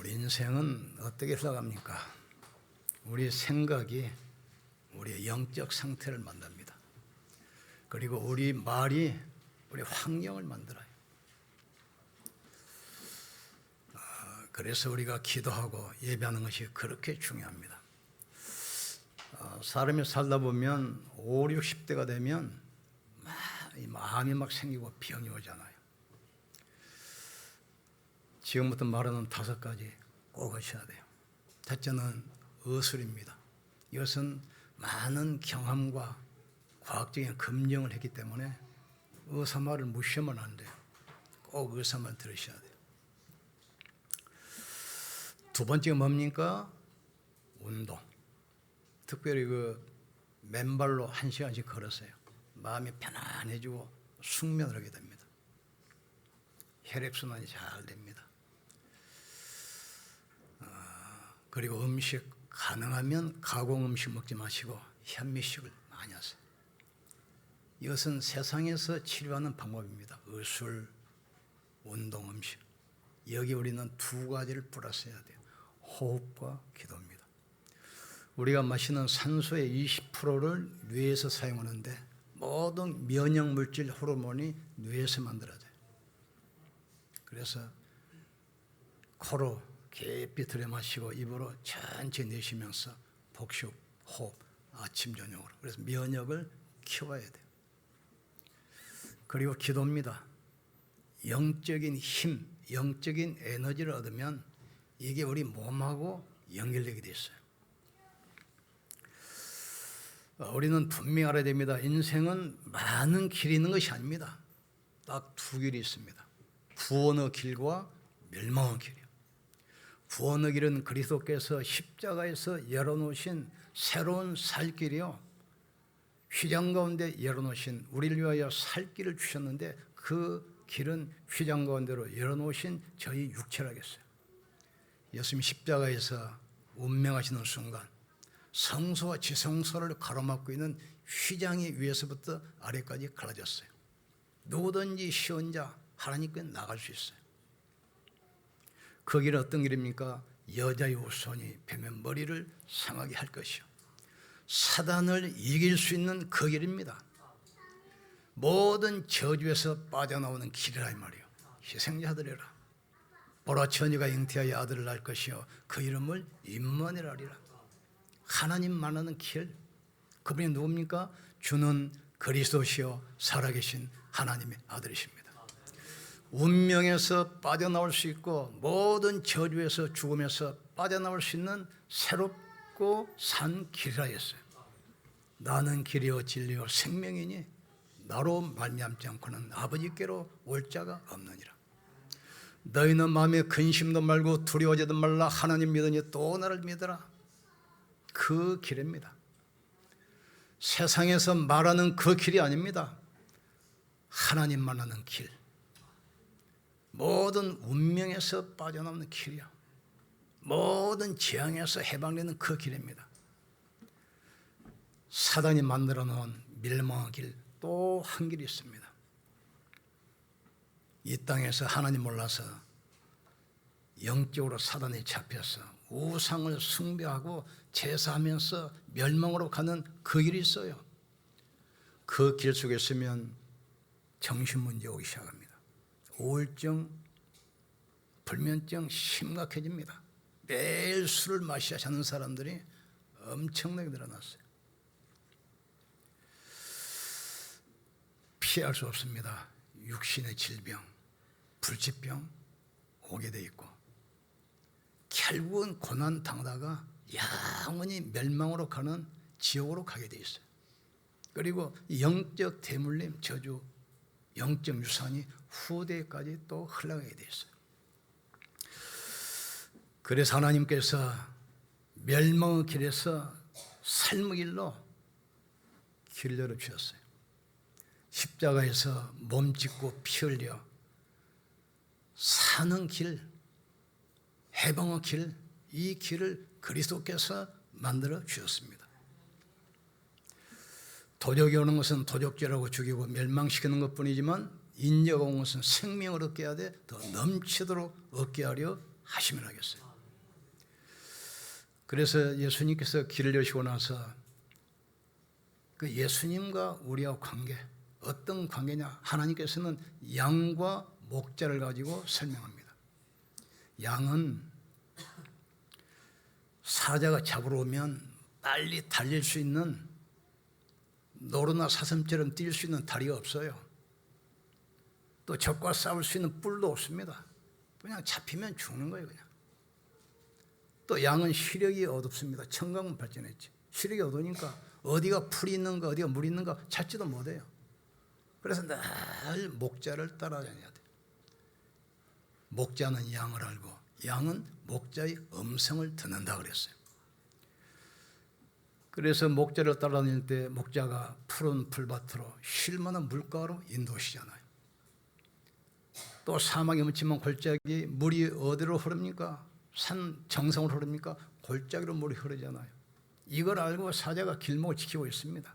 우리 인생은 어떻게 흘러갑니까? 우리 생각이 우리의 영적 상태를 만듭니다. 그리고 우리 말이 우리 환경을 만들어요. 아, 그래서 우리가 기도하고 예배하는 것이 그렇게 중요합니다. 아, 사람이 살다 보면 5, 60대가 되면 막이 마음이 막 생기고 병이 오잖아요. 지금부터 말하는 다섯 가지 꼭 하셔야 돼요. 첫째는 의술입니다. 이것은 많은 경험과 과학적인 검증을 했기 때문에 의사 말을 무시하면 안 돼요. 꼭 의사 말 들으셔야 돼요. 두 번째가 뭡니까? 운동. 특별히 그 맨발로 한 시간씩 걸었어요. 마음이 편안해지고 숙면을 하게 됩니다. 혈액순환이 잘 됩니다. 아, 그리고 음식 가능하면 가공 음식 먹지 마시고 현미식을 많이 하세요. 이것은 세상에서 치료하는 방법입니다. 의술, 운동, 음식. 여기 우리는 두 가지를 플러스해야 돼요. 호흡과 기도입니다. 우리가 마시는 산소의 20%를 뇌에서 사용하는데 모든 면역 물질 호르몬이 뇌에서 만들어져요. 그래서 코로 깊이 들여마시고 입으로 천천히 내쉬면서 복식, 호흡, 아침 저녁으로. 그래서 면역을 키워야 돼요. 그리고 기도입니다. 영적인 힘, 영적인 에너지를 얻으면 이게 우리 몸하고 연결되게 돼 있어요. 어, 우리는 분명히 알아야 됩니다. 인생은 많은 길이 있는 것이 아닙니다. 딱 두 길이 있습니다. 구원의 길과 멸망의 길이요. 구원의 길은 그리스도께서 십자가에서 열어놓으신 새로운 살 길이요. 휘장 가운데 열어놓으신 우리를 위하여 살 길을 주셨는데 그 길은 휘장 가운데로 열어놓으신 저희 육체라겠어요. 예수님 십자가에서 운명하시는 순간 성소와 지성소를 가로막고 있는 휘장이 위에서부터 아래까지 갈라졌어요. 누구든지 시온 자 하나님께 나갈 수 있어요. 그 길은 어떤 길입니까? 여자의 후손이 뱀의 머리를 상하게 할 것이요. 사단을 이길 수 있는 그 길입니다. 모든 저주에서 빠져나오는 길이라 이 말이요. 희생자들이라. 보라 처녀가 잉태하여 아들을 낳을 것이요. 그 이름을 하리라. 하나님 만나는 길. 그분이 누굽니까? 주는 그리스도시요 살아계신 하나님의 아들이십니다. 운명에서 빠져나올 수 있고 모든 저주에서 죽음에서 빠져나올 수 있는 새롭고 산 길이라 했어요. 나는 길이요 진리요 생명이니 나로 말미암지 않고는 아버지께로 올 자가 없느니라. 너희는 마음에 근심도 말고 두려워하지도 말라 하나님 믿으니 또 나를 믿어라. 그 길입니다. 세상에서 말하는 그 길이 아닙니다. 하나님 만나는 길. 모든 운명에서 빠져나오는 길이야. 모든 재앙에서 해방되는 그 길입니다. 사단이 만들어 놓은 멸망의 길 또 한 길이 있습니다. 이 땅에서 하나님 몰라서 영적으로 사단에 잡혀서 우상을 숭배하고 제사하면서 멸망으로 가는 그 길이 있어요. 그 길 속에 있으면 정신 문제 오기 시작합니다. 우울증, 불면증 심각해집니다. 매일 술을 마셔야 자는 사람들이 엄청나게 늘어났어요. 피할 수 없습니다. 육신의 질병, 불치병 오게 돼 있고 결국은 고난 당하다가 영원히 멸망으로 가는 지옥으로 가게 돼 있어요. 그리고 영적 대물림 저주, 영적 유산이 후대까지 또 흘러가게 돼 있어요. 그래서 하나님께서 멸망의 길에서 삶의 길로 길을 열어 주셨어요. 십자가에서 몸짓고 피 흘려 사는 길, 해방의 길, 이 길을 그리스도께서 만들어 주셨습니다. 도적이 오는 것은 도적질하고 죽이고 멸망시키는 것 뿐이지만 인자가 온 것은 생명을 얻게 하되 더 넘치도록 얻게 하려 하시면 하겠어요. 그래서 예수님께서 길을 여시고 나서 그 예수님과 우리와 관계 어떤 관계냐? 하나님께서는 양과 목자를 가지고 설명합니다. 양은 사자가 잡으러 오면 빨리 달릴 수 있는 노루나 사슴처럼 뛸 수 있는 다리가 없어요. 또 적과 싸울 수 있는 뿔도 없습니다. 그냥 잡히면 죽는 거예요, 그냥. 또 양은 시력이 어둡습니다. 청각은 발전했지. 시력이 어두우니까 어디가 풀이 있는가, 어디가 물이 있는가 찾지도 못해요. 그래서 늘 목자를 따라다녀야 돼. 목자는 양을 알고 양은 목자의 음성을 듣는다 그랬어요. 그래서 목자를 따라다닐 때 목자가 푸른 풀밭으로 쉴만한 물가로 인도시잖아요. 또 사막에 묻히면 골짜기 물이 어디로 흐릅니까? 산 정상으로 흐릅니까? 골짜기로 물이 흐르잖아요. 이걸 알고 사자가 길목을 지키고 있습니다.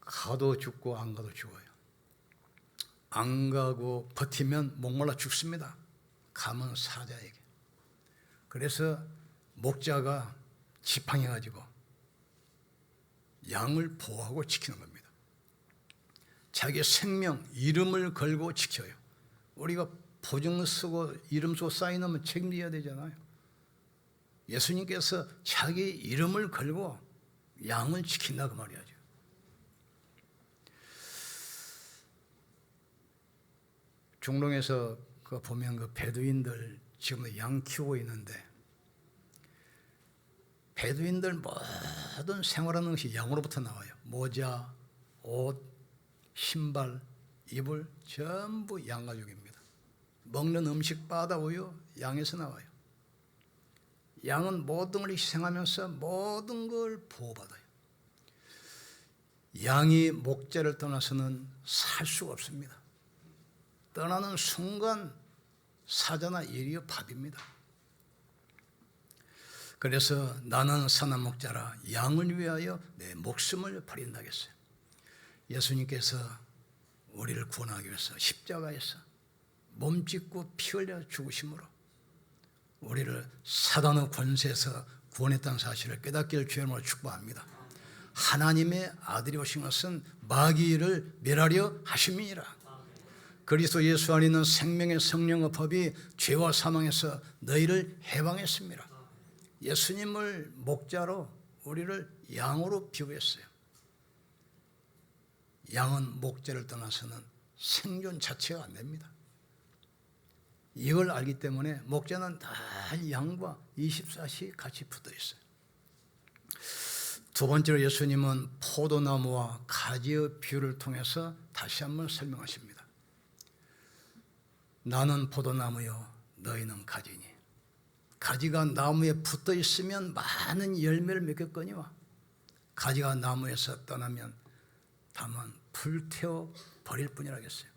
가도 죽고 안 가도 죽어요. 안 가고 버티면 목말라 죽습니다. 가면 사자에게. 그래서 목자가 지팡이 가지고 양을 보호하고 지키는 겁니다. 자기 생명, 이름을 걸고 지켜요. 우리가 보증 쓰고 이름 쓰고 사인하면 책임져야 되잖아요. 예수님께서 자기 이름을 걸고 양을 지킨다 그 말이야죠. 중동에서 그 보면 그 베두인들 지금 양 키우고 있는데 베두인들 모든 생활하는 것이 양으로부터 나와요. 모자, 옷, 신발, 이불 전부 양가죽입니다. 먹는 음식 바다 우유 양에서 나와요. 양은 모든 걸 희생하면서 모든 걸 보호받아요. 양이 목자를 떠나서는 살 수가 없습니다. 떠나는 순간 사자나 일이여 밥입니다. 그래서 나는 선한 목자라 양을 위하여 내 목숨을 버린다겠어요. 예수님께서 우리를 구원하기 위해서 십자가에서 몸짓고 피 흘려 죽으심으로 우리를 사단의 권세에서 구원했다는 사실을 깨닫기를 주님으로 축복합니다. 하나님의 아들이 오신 것은 마귀를 멸하려 하심이니라. 그리스도 예수 안에 있는 생명의 성령의 법이 죄와 사망에서 너희를 해방했습니다. 예수님을 목자로 우리를 양으로 비유했어요. 양은 목자를 떠나서는 생존 자체가 안 됩니다. 이걸 알기 때문에 목자는 다 양과 24시 같이 붙어 있어요. 두 번째로 예수님은 포도나무와 가지의 비유를 통해서 다시 한번 설명하십니다. 나는 포도나무요 너희는 가지니 가지가 나무에 붙어 있으면 많은 열매를 맺겠거니와 가지가 나무에서 떠나면 다만 불태워 버릴 뿐이라겠어요.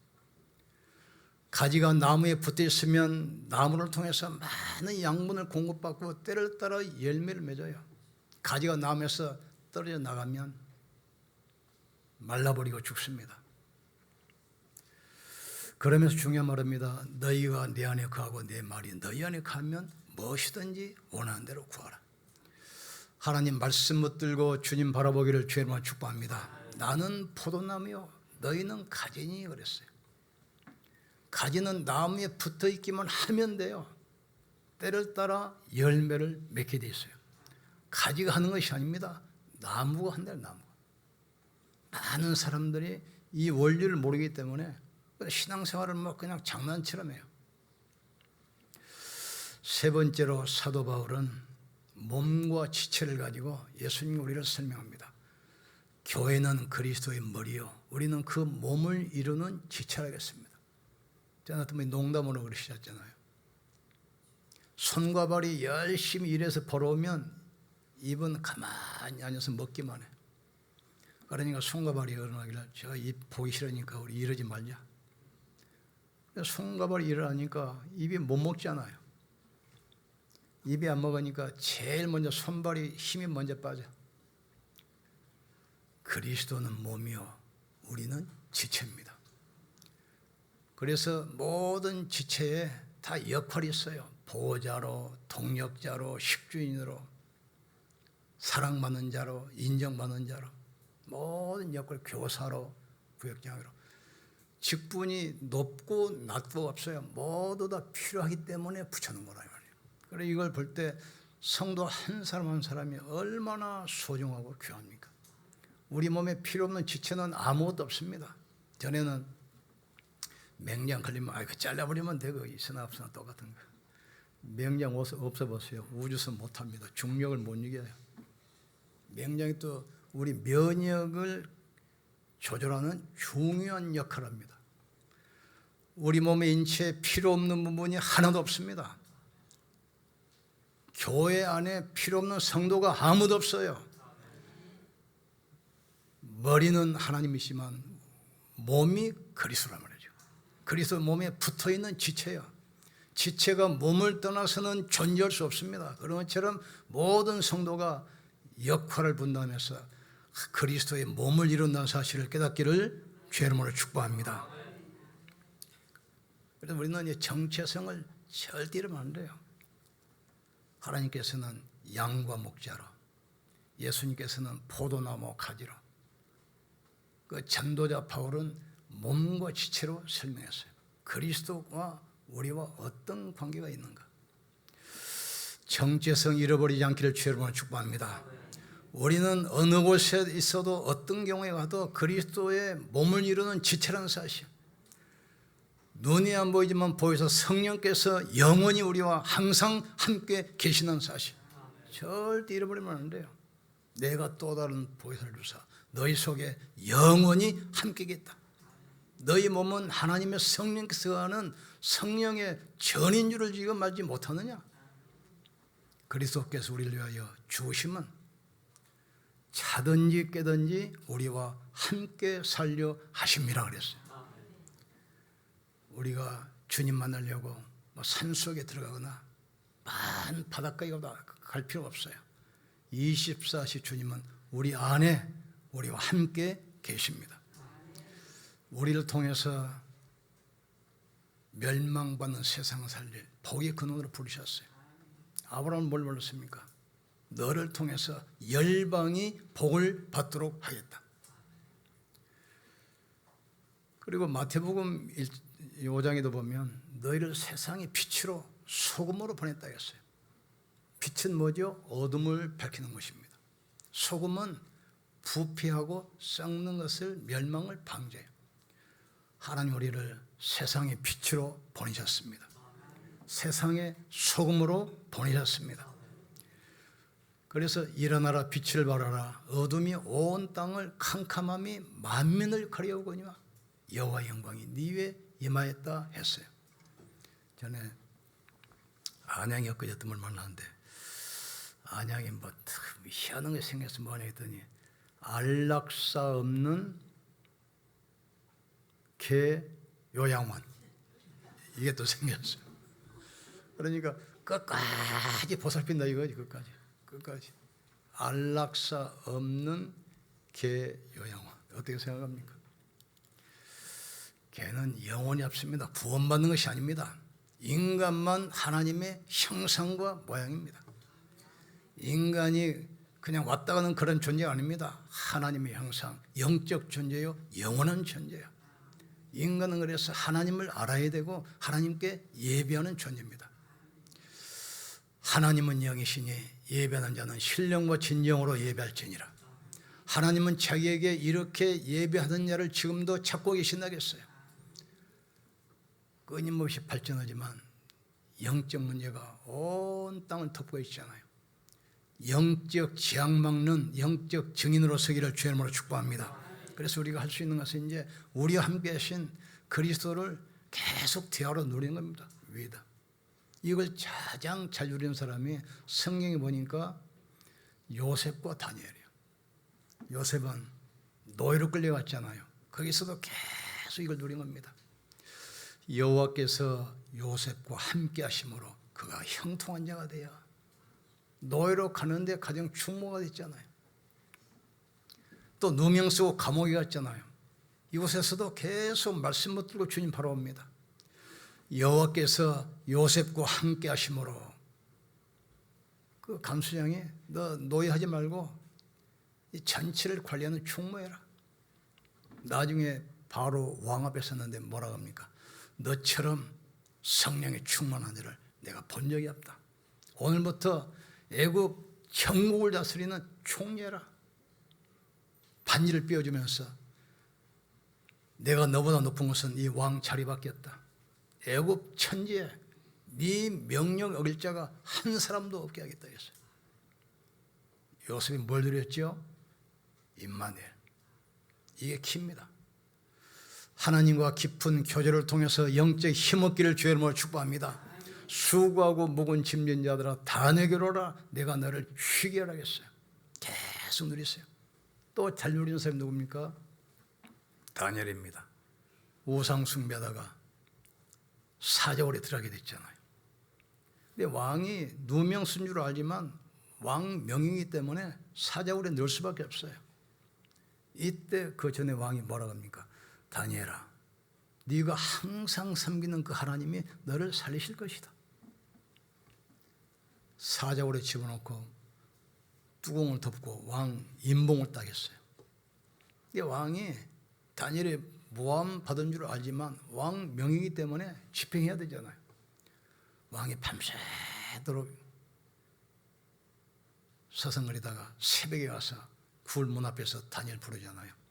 가지가 나무에 붙어 있으면 나무를 통해서 많은 양분을 공급받고 때를 따라 열매를 맺어요. 가지가 나무에서 떨어져 나가면 말라버리고 죽습니다. 그러면서 중요한 말입니다. 너희가 내 안에 거하고 내 말이 너희 안에 가면 무엇이든지 원하는 대로 구하라. 하나님 말씀 붙들고 주님 바라보기를 주님으로 축복합니다. 나는 포도나무요 너희는 가지니 그랬어요. 가지는 나무에 붙어 있기만 하면 돼요. 때를 따라 열매를 맺게 돼 있어요. 가지가 하는 것이 아닙니다. 나무가 한다 나무가. 많은 사람들이 이 원리를 모르기 때문에 신앙생활을 뭐 그냥 장난처럼 해요. 세 번째로 사도 바울은 몸과 지체를 가지고 예수님 우리를 설명합니다. 교회는 그리스도의 머리요. 우리는 그 몸을 이루는 지체라겠습니다. 제가 또 농담으로 그러시잖아요. 손과 발이 열심히 일해서 벌어오면 입은 가만히 앉아서 먹기만 해. 그러니까 손과 발이 일어나기를 제가 입 보기 싫으니까 우리 이러지 말자. 손과 발이 일어나니까 입이 못 먹잖아요. 입이 안 먹으니까 제일 먼저 손발이 힘이 먼저 빠져. 그리스도는 몸이요. 우리는 지체입니다. 그래서 모든 지체에 다 역할이 있어요. 보호자로, 동력자로, 식주인으로, 사랑받는 자로, 인정받는 자로, 모든 역할 교사로, 구역장으로 직분이 높고 낮고 없어요. 모두 다 필요하기 때문에 붙여놓은 거라 말이에요. 그래 이걸 볼 때 성도 한 사람 한 사람이 얼마나 소중하고 귀합니까? 우리 몸에 필요 없는 지체는 아무것도 없습니다. 전에는 맹장 걸리면 아이고 잘라버리면 되고 있으나 없으나 똑같은 거. 맹장 없어 보세요. 우주선 못 합니다. 중력을 못 이겨요. 맹장이 또 우리 면역을 조절하는 중요한 역할을 합니다. 우리 몸의 인체에 필요 없는 부분이 하나도 없습니다. 교회 안에 필요 없는 성도가 아무도 없어요. 머리는 하나님이시만 몸이 그리스도란 말이죠. 그리스도 몸에 붙어 있는 지체요. 지체가 몸을 떠나서는 존재할 수 없습니다. 그런 것처럼 모든 성도가 역할을 분담해서 그리스도의 몸을 이룬다는 사실을 깨닫기를 이름으로 축복합니다. 그래서 우리는 이 정체성을 절대 잃으면 안 돼요. 하나님께서는 양과 목자로, 예수님께서는 포도나무 가지로, 그 전도자 바울은 몸과 지체로 설명했어요. 그리스도와 우리와 어떤 관계가 있는가? 정체성 잃어버리지 않기를 이름으로 축복합니다. 우리는 어느 곳에 있어도 어떤 경우에 가도 그리스도의 몸을 이루는 지체라는 사실. 눈이 안 보이지만 보여서 성령께서 영원히 우리와 항상 함께 계시는 사실. 절대 잃어버리면 안 돼요. 내가 또 다른 보혜사를 주사 너희 속에 영원히 함께 겠다. 너희 몸은 하나님의 성령께서 하는 성령의 전인 줄을 지금 알지 못하느냐? 그리스도께서 우리를 위하여 주심은 자든지 깨든지 우리와 함께 살려 하심이라 그랬어요. 우리가 주님 만나려고 뭐 산 속에 들어가거나 만 바닷가에 갈 필요 없어요. 24시 주님은 우리 안에 우리와 함께 계십니다. 우리를 통해서 멸망받는 세상 살릴 복의 근원으로 부르셨어요. 아브라함은 뭘 불렀습니까? 너를 통해서 열방이 복을 받도록 하겠다. 그리고 마태복음 5장에도 보면 너희를 세상의 빛으로 소금으로 보냈다 했어요. 빛은 뭐죠? 어둠을 밝히는 것입니다. 소금은 부패하고 썩는 것을 멸망을 방지해요. 하나님 우리를 세상의 빛으로 보내셨습니다. 세상의 소금으로 보내셨습니다. 그래서 일어나라 빛을 발하라 어둠이 온 땅을 캄캄함이 만민을 가려오거니와 여호와 영광이 네 위에 임하였다 했어요. 전에 안양에 엊그제 뜸을 만났는데 안양에 뭐 희한한 게 생겨서 뭐냐 했더니 안락사 없는 개 요양원 이게 또 생겼어요. 그러니까 끝까지 보살핀다 이거지 끝까지 끝까지 안락사 없는 개 요양원 어떻게 생각합니까? 개는 영원히 없습니다. 구원받는 것이 아닙니다. 인간만 하나님의 형상과 모양입니다. 인간이 그냥 왔다 가는 그런 존재가 아닙니다. 하나님의 형상, 영적 존재요, 영원한 존재요. 인간은 그래서 하나님을 알아야 되고 하나님께 예배하는 존재입니다. 하나님은 영이시니 예배하는 자는 신령과 진정으로 예배할지니라. 하나님은 자기에게 이렇게 예배하는 자를 지금도 찾고 계신다겠어요. 끊임없이 발전하지만 영적 문제가 온 땅을 덮고 있잖아요. 영적 지향 막는 영적 증인으로 서기를 주의 이름으로 축복합니다. 그래서 우리가 할 수 있는 것은 이제 우리와 함께 하신 그리스도를 계속 대화로 누리는 겁니다. 위다. 이걸 가장 잘 누리는 사람이 성경에 보니까 요셉과 다니엘이에요. 요셉은 노예로 끌려갔잖아요. 거기서도 계속 이걸 누린 겁니다. 여호와께서 요셉과 함께 하심으로 그가 형통한 자가 되어 노예로 가는데 가장 충모가 됐잖아요. 또 누명 쓰고 감옥에 갔잖아요. 이곳에서도 계속 말씀 붙들고 주님 바라옵니다. 여호와께서 요셉과 함께 하심으로 그 감수장이 너 노예하지 말고 이 전체를 관리하는 총무해라. 나중에 바로 왕 앞에 섰는데 뭐라 합니까? 너처럼 성령에 충만한 자를 내가 본 적이 없다. 오늘부터 애굽 전국을 다스리는 총리라. 반지를 삐어주면서 내가 너보다 높은 것은 이 왕 자리밖에 없다. 애굽 천지에 네 명령 어길 자가 한 사람도 없게 하겠다 했어요. 요셉이 뭘 드렸죠? 임마누엘. 이게 키입니다. 하나님과 깊은 교제를 통해서 영적 힘없기를 주의 이름으로 축복합니다. 수고하고 묵은 짐진 자들아 다 내게로 오라 내가 너를 쉬게 하겠어요. 계속 누리세요. 또 잘 누리는 사람이 누굽니까? 다니엘입니다. 우상 숭배하다가 사자월에 들어가게 됐잖아요. 근데 왕이 누명 쓴 줄 알지만 왕 명이기 때문에 사자월에 넣을 수밖에 없어요. 이때 그 전에 왕이 뭐라 합니까? 다니엘아, 네가 항상 섬기는 그 하나님이 너를 살리실 것이다. 사자월에 집어넣고 뚜껑을 덮고 왕 인봉을 따겠어요. 이 왕이 다니엘이 모함 받은 줄 알지만 왕 명이기 때문에 집행해야 되잖아요. 왕이 밤새도록 서성거리다가 새벽에 와서 굴문 앞에서 다니엘 부르잖아요.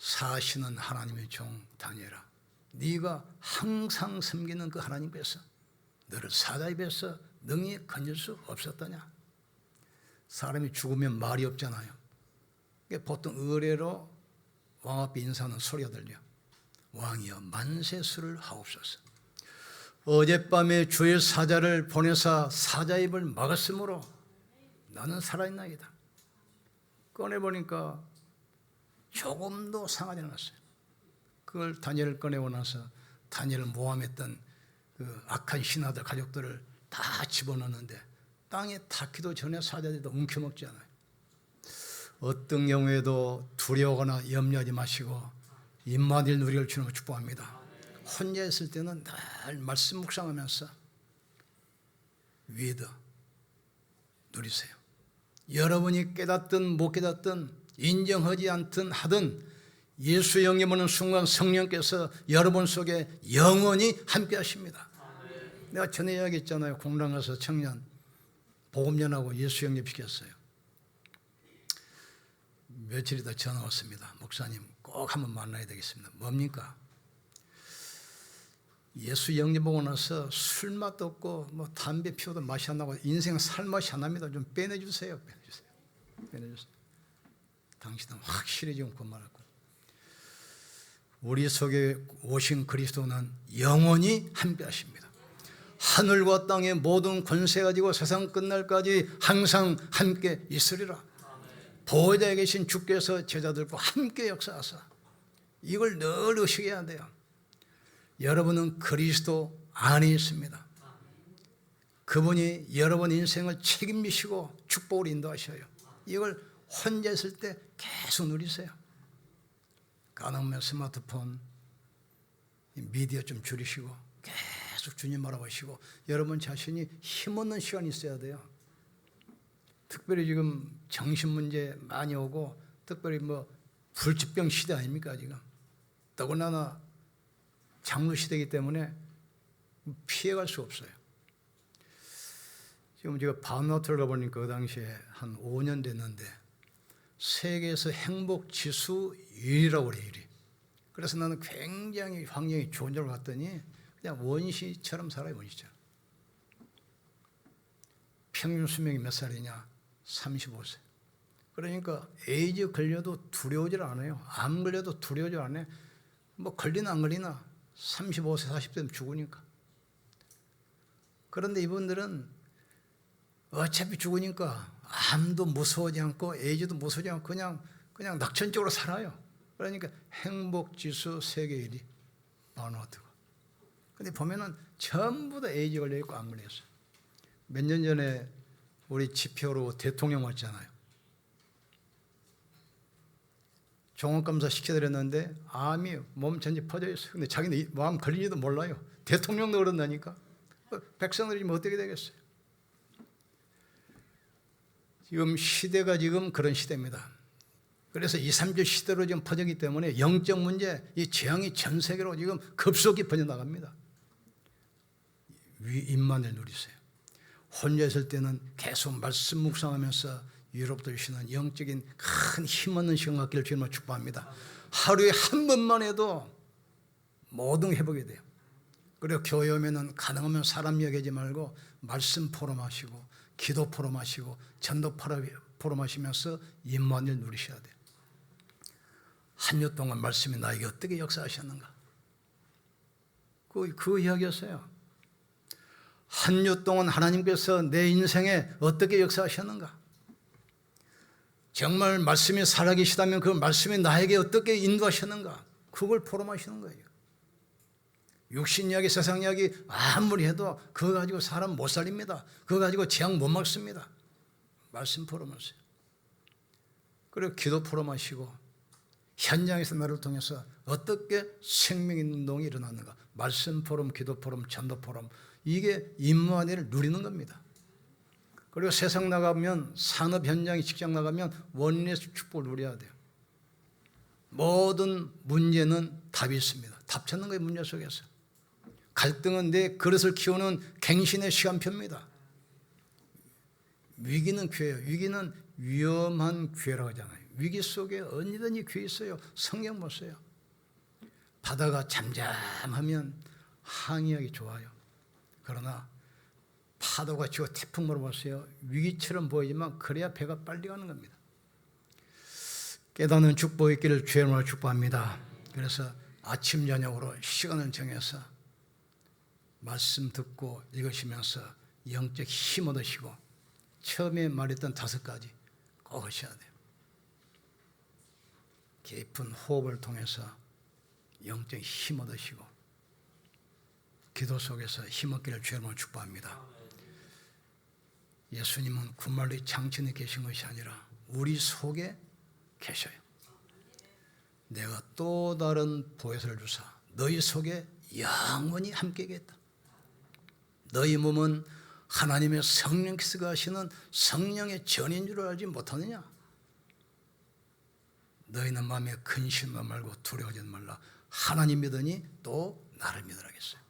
사시는 하나님의 종 다니엘아, 네가 항상 섬기는 그 하나님께서 너를 사자에 서 능히 건질 수 없었더냐? 사람이 죽으면 말이 없잖아요. 보통 의례로 왕 앞에 인사하는 소리가 들려. 왕이여 만세수를 하옵소서. 어젯밤에 주의 사자를 보내사 사자 입을 막았으므로 나는 살아있나이다. 꺼내보니까 조금도 상하지 않았어요. 그걸 다니엘을 꺼내고 나서 다니엘을 모함했던 그 악한 신하들 가족들을 다 집어넣는데 땅에 닿기도 전에 사자들이 움켜먹지 않아요. 어떤 경우에도 두려워하거나 염려하지 마시고 입마딜 누리를 주는 걸 축복합니다. 혼자 있을 때는 늘 말씀 묵상하면서 위드 누리세요. 여러분이 깨닫든 못 깨닫든 인정하지 않든 하든 예수 영접 오는 순간 성령께서 여러분 속에 영원히 함께 하십니다. 내가 전에 이야기했잖아요. 공랑 가서 청년 복음전하고 예수 영접 시켰어요. 며칠 있다 전화 왔습니다. 목사님 꼭 한번 만나야 되겠습니다. 뭡니까? 예수 영접 보고 나서 술 맛도 없고 뭐 담배 피워도 맛이 안 나고 인생 살 맛이 안 납니다. 좀 빼내주세요. 빼내주세요. 빼내주세요. 당신은 확실히 지금 그말하고 우리 속에 오신 그리스도는 영원히 함께 하십니다. 하늘과 땅의 모든 권세 가지고 세상 끝날까지 항상 함께 있으리라. 보호자에 계신 주께서 제자들과 함께 역사하사 이걸 늘 의식해야 돼요. 여러분은 그리스도 안에 있습니다. 그분이 여러분 인생을 책임지시고 축복을 인도하셔요. 이걸 혼자 있을 때 계속 누리세요. 가능하면 스마트폰, 미디어 좀 줄이시고 계속 주님 알아보시고 여러분 자신이 힘없는 시간이 있어야 돼요. 특별히 지금 정신 문제 많이 오고 특별히 뭐 불치병 시대 아닙니까 지금 더군다나 장로 시대이기 때문에 피해갈 수 없어요. 지금 제가 바누아트를 가보니까 그 당시에 한 5년 됐는데 세계에서 행복 지수 1위라고 그래 1위. 그래서 나는 굉장히 환경이 좋은 줄 갔더니 그냥 원시처럼 살아요 원시처럼. 평균 수명이 몇 살이냐? 35세. 그러니까 에이즈 걸려도 두려워질 않아요. 암 걸려도 두려워질 않아요. 뭐 걸리나 안 걸리나 35세 40세면 죽으니까. 그런데 이분들은 어차피 죽으니까 암도 무서워하지 않고 에이즈도 무서워하지 않고 그냥 그냥 낙천적으로 살아요. 그러니까 행복 지수 세계 1위 바누아트가. 근데 보면은 전부 다 에이즈 걸려 있고 안 걸렸어요. 몇 년 전에 우리 지표로 대통령 왔잖아요. 종합 검사 시켜드렸는데 암이 몸 전체 퍼져 있어요. 근데 자기는 이 마음 걸린지도 몰라요. 대통령도 그런다니까. 어, 백성들이 뭐 어떻게 되겠어요? 지금 시대가 지금 그런 시대입니다. 그래서 2, 3주 시대로 지금 퍼지기 때문에 영적 문제, 이 재앙이 전 세계로 지금 급속히 퍼져나갑니다. 위 임만을 누리세요. 혼자 있을 때는 계속 말씀 묵상하면서 유럽도 주시는 영적인 큰 힘없는 시간 갖기를 주님을 축복합니다. 하루에 한 번만 해도 모든 회복이 돼요. 그리고 교회 오면은 가능하면 사람 얘기하지 말고 말씀 포럼하시고 기도 포럼하시고 전도 포럼하시면서 임만을 누리셔야 돼요. 한 주 동안 말씀이 나에게 어떻게 역사하셨는가? 그, 그 이야기였어요. 한 주 동안 하나님께서 내 인생에 어떻게 역사하셨는가? 정말 말씀이 살아계시다면 그 말씀이 나에게 어떻게 인도하셨는가? 그걸 포럼하시는 거예요. 육신 이야기, 세상 이야기 아무리 해도 그거 가지고 사람 못 살립니다. 그거 가지고 재앙 못 막습니다. 말씀 포럼 하세요. 그리고 기도 포럼 하시고 현장에서 나를 통해서 어떻게 생명 운동이 일어났는가? 말씀 포럼, 기도 포럼, 전도 포럼 이게 임무안회를 누리는 겁니다. 그리고 세상 나가면 산업 현장에 직장 나가면 원리의 축복을 누려야 돼요. 모든 문제는 답이 있습니다. 답 찾는 거예요, 문제 속에서. 갈등은 내 그릇을 키우는 갱신의 시간표입니다. 위기는 기회예요. 위기는 위험한 기회라고 하잖아요. 위기 속에 언제든지 기회 있어요. 성경 보세요. 바다가 잠잠하면 항해하기 좋아요. 그러나 파도가 치고 태풍으로 보세요. 위기처럼 보이지만 그래야 배가 빨리 가는 겁니다. 깨닫는 축복 있기를 주의 이름으로 축복합니다. 그래서 아침 저녁으로 시간을 정해서 말씀 듣고 읽으시면서 영적 힘 얻으시고 처음에 말했던 다섯 가지 꼭 하셔야 돼요. 깊은 호흡을 통해서 영적 힘 얻으시고 기도 속에서 힘 얻기를 이름으로 축복합니다. 예수님은 군말리 장천에 계신 것이 아니라 우리 속에 계셔요. 내가 또 다른 보혜사를 주사 너희 속에 영원히 함께겠다. 너희 몸은 하나님의 성령께서 하시는 성령의 전인 줄 알지 못하느냐? 너희는 마음에 근심만 말고 두려워하지 말라. 하나님 믿으니 또 나를 믿으라겠어요.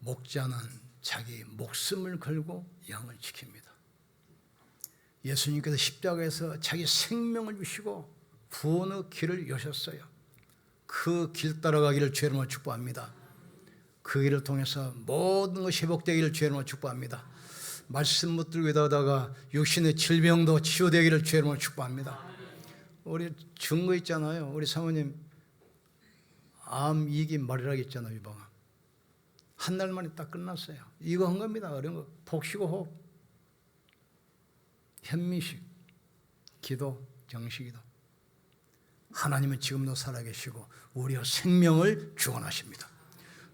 목자는 자기 목숨을 걸고 양을 지킵니다. 예수님께서 십자가에서 자기 생명을 주시고 구원의 길을 여셨어요. 그 길 따라가기를 죄로 축복합니다. 그 길을 통해서 모든 것이 회복되기를 죄로 축복합니다. 말씀 못 들고 다다가 육신의 질병도 치유되기를 죄로 축복합니다. 우리 증거 있잖아요. 우리 사모님 암 이기 말이라고 했잖아요. 유방암. 한달 만에 딱 끝났어요. 이거 한 겁니다. 어려운 거. 복식고 호흡. 현미식. 기도, 정식이도. 하나님은 지금도 살아계시고 우리의 생명을 주원하십니다.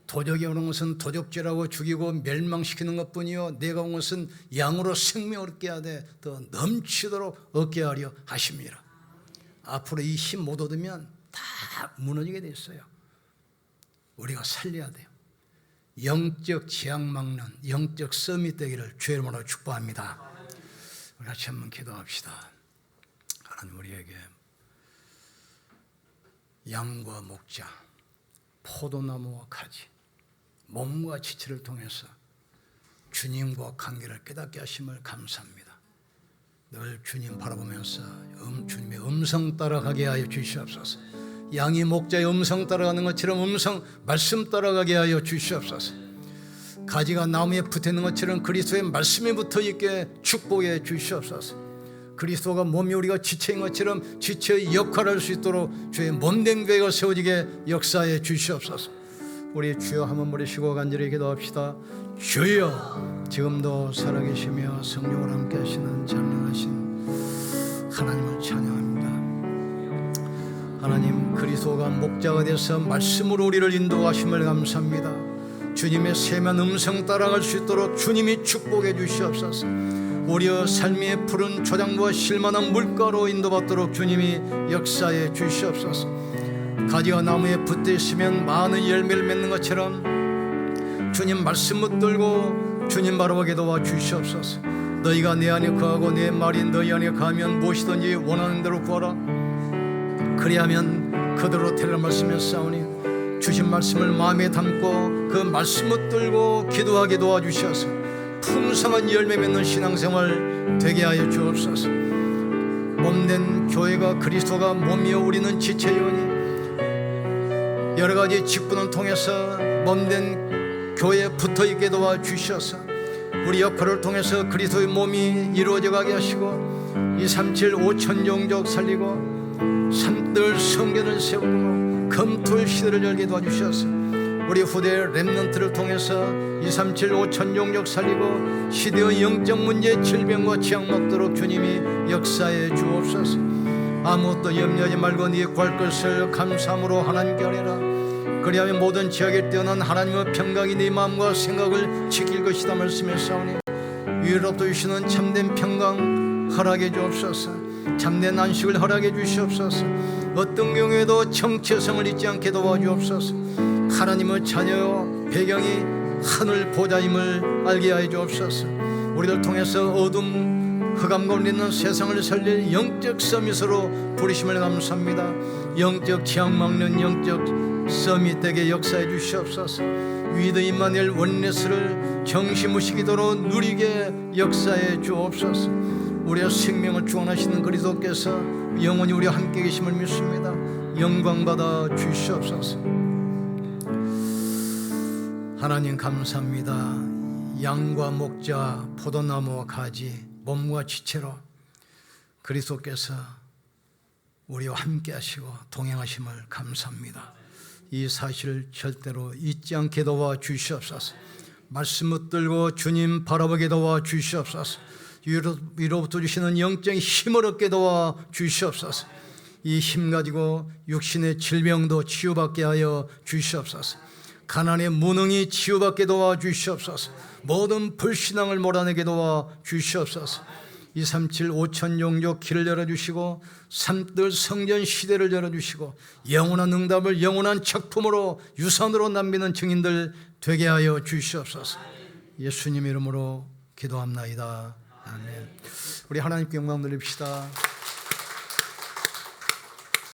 도적이 오는 것은 도적질하고 죽이고 멸망시키는 것뿐이요 내가 온 것은 양으로 생명을 얻게 하되 더 넘치도록 얻게 하려 하십니다. 앞으로 이 힘 못 얻으면 다 무너지게 돼 있어요. 우리가 살려야 돼요. 영적 지향 막는 영적 썸이 되기를 주의 이름으로 축복합니다. 우리 같이 한번 기도합시다. 하나님 우리에게 양과 목자, 포도나무와 가지, 몸과 지체를 통해서 주님과 관계를 깨닫게 하심을 감사합니다. 늘 주님 바라보면서 음, 주님의 음성 따라가게 하여 주시옵소서. 양이 목자의 음성 따라가는 것처럼 음성 말씀 따라가게 하여 주시옵소서. 가지가 나무에 붙어 있는 것처럼 그리스도의 말씀이 붙어 있게 축복해 주시옵소서. 그리스도가 몸이 우리가 지체인 것처럼 지체의 역할을 할 수 있도록 주의 몸된 교회가 세워지게 역사해 주시옵소서. 우리 주여 한번 부르시고 간절히 기도합시다. 주여 지금도 살아계시며 성령을 함께 하시는 전능하신 하나님을 찬양합니다. 하나님 그리스도가 목자가 되서 말씀으로 우리를 인도하심을 감사합니다. 주님의 세면 음성 따라갈 수 있도록 주님이 축복해 주시옵소서. 우리의 삶의 푸른 초장과 실만한 물가로 인도받도록 주님이 역사해 주시옵소서 가지가 나무에 붙어 있으면 많은 열매를 맺는 것처럼 주님 말씀 붙들고 주님 바라보게 도와 주시옵소서. 너희가 내 안에 거하고 내 말이 너희 안에 가면 무엇이든지 원하는 대로 구하라. 그리하면 그대로 되리라 말씀했사오니 주신 말씀을 마음에 담고 그 말씀 붙들고 기도하게 도와주셔서 풍성한 열매 맺는 신앙생활 되게 하여 주옵소서. 몸된 교회가 그리스도가 몸이여 우리는 지체이오니 여러 가지 직분을 통해서 몸된 교회에 붙어 있게 도와 주셔서 우리 역할을 통해서 그리스도의 몸이 이루어져 가게 하시고 237 5천 종족 살리고 산들 성전을 세우고 검토의 시대를 열게 도와주셔서 우리 후대 랩런트를 통해서 237 5천 종족 살리고 시대의 영적 문제 질병과 지향 먹도록 주님이 역사해 주옵소서 아무것도 염려하지 말고 네 구할 것을 감사함으로 하나님께 하리라. 그리하면 모든 지역에 뛰어난 하나님의 평강이 네 마음과 생각을 지킬 것이다 말씀했사오니 위로부터 주시는 참된 평강 허락해 주옵소서. 참된 안식을 허락해 주시옵소서. 어떤 경우에도 정체성을 잊지 않게 도와주옵소서. 하나님의 자녀 배경이 하늘 보좌임을 알게 하여 주옵소서. 우리를 통해서 어둠 흑암 있는 세상을 살릴 영적 서밋으로 부르심을 감사합니다. 영적 지향 막는 영적 서밋 되게 역사해 주시옵소서. 위드 임마누엘 원네스를 정시무시기도로 누리게 역사해 주옵소서. 우리의 생명을 주원하시는 그리스도께서 영원히 우리와 함께 계심을 믿습니다. 영광 받아 주시옵소서. 하나님 감사합니다. 양과 목자 포도나무와 가지 몸과 지체로 그리스도께서 우리와 함께 하시고 동행하심을 감사합니다 이 사실을 절대로 잊지 않게 도와 주시옵소서. 말씀 붙들고 주님 바라보게 도와 주시옵소서. 위로, 위로부터 주시는 영적인 힘을 얻게 도와 주시옵소서. 이 힘 가지고 육신의 질병도 치유받게 하여 주시옵소서. 가난의 무능이 치유받게 도와 주시옵소서. 모든 불신앙을 몰아내게 도와 주시옵소서. 237 5천 종족 길을 열어주시고 삼들 성전 시대를 열어주시고 영원한 응답을 영원한 작품으로 유산으로 남기는 증인들 되게 하여 주시옵소서. 예수님 이름으로 기도합나이다. 아멘. 우리 하나님께 영광 돌립시다